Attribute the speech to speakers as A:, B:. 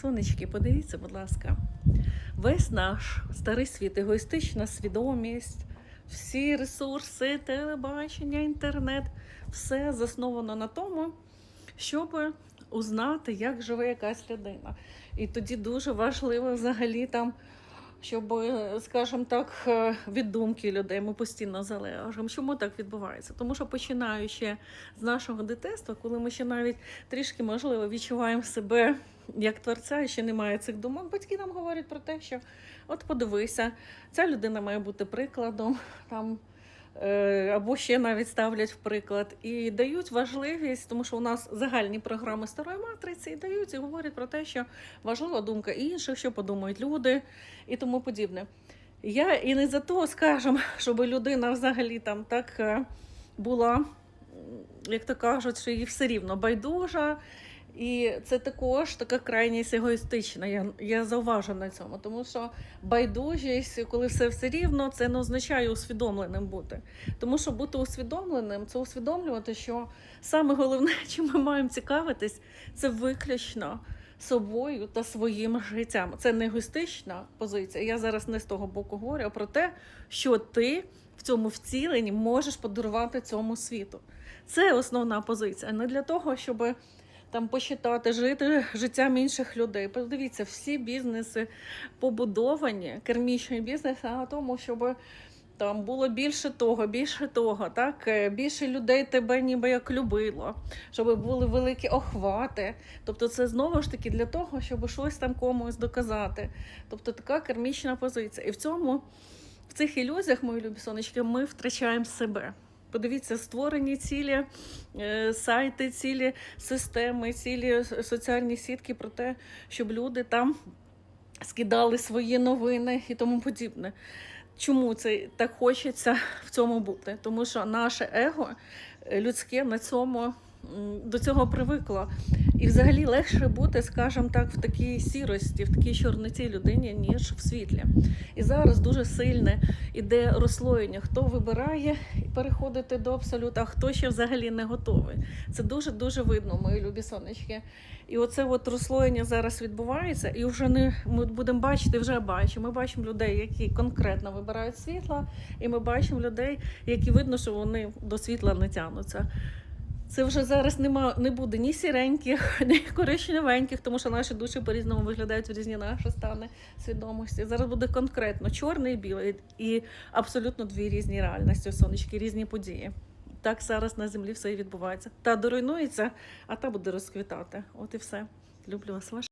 A: Сонечки, подивіться, будь ласка, весь наш старий світ, егоїстична свідомість, всі ресурси, телебачення, інтернет, все засновано на тому, щоб узнати, як живе якась людина. І тоді дуже важливо взагалі там. Щоб, скажімо так, е, від думки людей ми постійно залежимо. Чому так відбувається? Тому що починаючи з нашого дитинства, коли ми ще навіть трішки можливо відчуваємо себе як творця, і ще немає цих думок, батьки нам говорять про те, що от подивися, ця людина має бути прикладом там. Е, Або ще навіть ставлять в приклад і дають важливість, тому що у нас загальні програми старої матриці і дають і говорять про те, що важлива думка інших, що подумають люди і тому подібне. Я і не за то, скажем, щоб людина взагалі там так е, була, як то кажуть, що їй все рівно байдужа. І це також така крайність егоїстична. Я, я зауважу на цьому, тому що байдужість, коли все все рівно, це не означає усвідомленим бути. Тому що бути усвідомленим це усвідомлювати, що саме головне, чим ми маємо цікавитись, це виключно собою та своїм життям. Це не егоїстична позиція. Я зараз не з того боку говорю, а про те, що ти в цьому вціленні можеш подарувати цьому світу. Це основна позиція. Не для того, щоб там посчитати, жити життям інших людей. Подивіться, всі бізнеси побудовані, кермічний бізнес, на тому, щоб там було більше того, більше того, так Е, більше людей тебе ніби як любило, щоб були великі охвати. Тобто, це знову ж таки для того, щоб щось там комусь доказати. Тобто така кермічна позиція. І в цьому, в цих ілюзіях, мої любі сонечки, ми втрачаємо себе. Подивіться, створені цілі е, сайти, цілі системи, цілі соціальні сітки про те, щоб люди там скидали свої новини і тому подібне. Чому це так хочеться в цьому бути? Тому що наше его е, людське на цьому до цього привикло. І взагалі легше бути, скажімо так, в такій сірості, в такій чорноті людині, ніж в світлі. І зараз дуже сильне іде розслоєння, хто вибирає переходити до абсолюта, а хто ще взагалі не готовий. Це дуже дуже видно, мої любі сонечки. І оце от розслоєння зараз відбувається, і вже не ми будемо бачити, вже бачимо. Ми бачимо людей, які конкретно вибирають світло, і ми бачимо людей, які видно, що вони до світла не тягнуться. Це вже зараз нема, не буде ні сіреньких, ні коричневеньких, тому що наші душі по-різному виглядають в різні наші стани свідомості. Зараз буде конкретно чорний і білий, і абсолютно дві різні реальності, сонечки, різні події. Так зараз на землі все і відбувається. Та доруйнується, а та буде розквітати. От і все. Люблю вас, ваша.